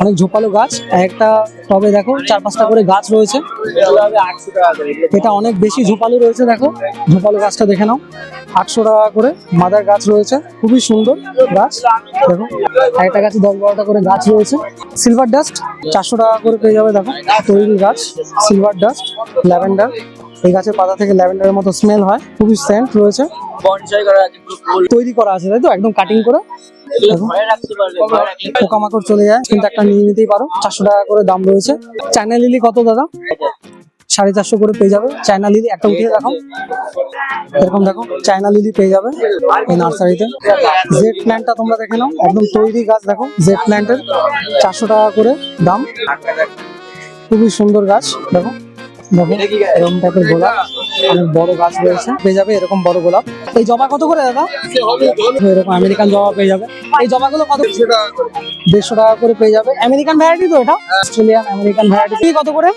অনেক ঝোপালো গাছ। একটা টবে দেখো চার পাঁচটা করে গাছ রয়েছে। এটা অনেক বেশি ঝোপালো রয়েছে দেখো। ঝোপালো গাছটা দেখে নাও। আটশো টাকা করে মাদার গাছ রয়েছে। খুবই সুন্দর গাছ। দেখো, একটা গাছে দশ বারোটা করে গাছ রয়েছে। সিলভার ডাস্ট চারশো টাকা করে পেয়ে যাবে, দেখো। তৈরি গাছ সিলভার ডাস্ট ল্যাভেন্ডার। এই গাছের পাতা থেকে ল্যাভেন্ডারের মতো স্মেল হয়। খুবই সেন্ট রয়েছে। তৈরি করা আছে, তাই তো? একদম কাটিং করে। পোকামাকড় চলে যায়, কিন্তু একটা নিয়ে নিতেই পারো। চারশো টাকা করে দাম রয়েছে। চায়না লিলি কত, দাদা? সাড়ে চারশো করে পেয়ে যাবে। চায়না লিলি একটা উঠিয়ে দেখো। এরকম দেখো চায়না লিলি পেয়ে যাবে এই নার্সারিতে। জেড প্ল্যান্টটা তোমরা দেখে নাও একদম তৈরি গাছ দেখো জেড প্ল্যান্টের। চারশো টাকা করে দাম। খুবই সুন্দর গাছ দেখো। দেখো এরকম টাইপের গোলাপ অনেক বড় গাছ রয়েছে পেয়ে যাবে এরকম বড় গোলাপ। এই জবা কত করে দাদা? এরকম আমেরিকান জবা পেয়ে যাবে। এই জবাগুলো কত? দেড়শো টাকা করে। পেয়ে যাবে। আমেরিকান ভ্যারাইটি তো এটা? অস্ট্রেলিয়ান আমেরিকান ভ্যারাইটি কত করে?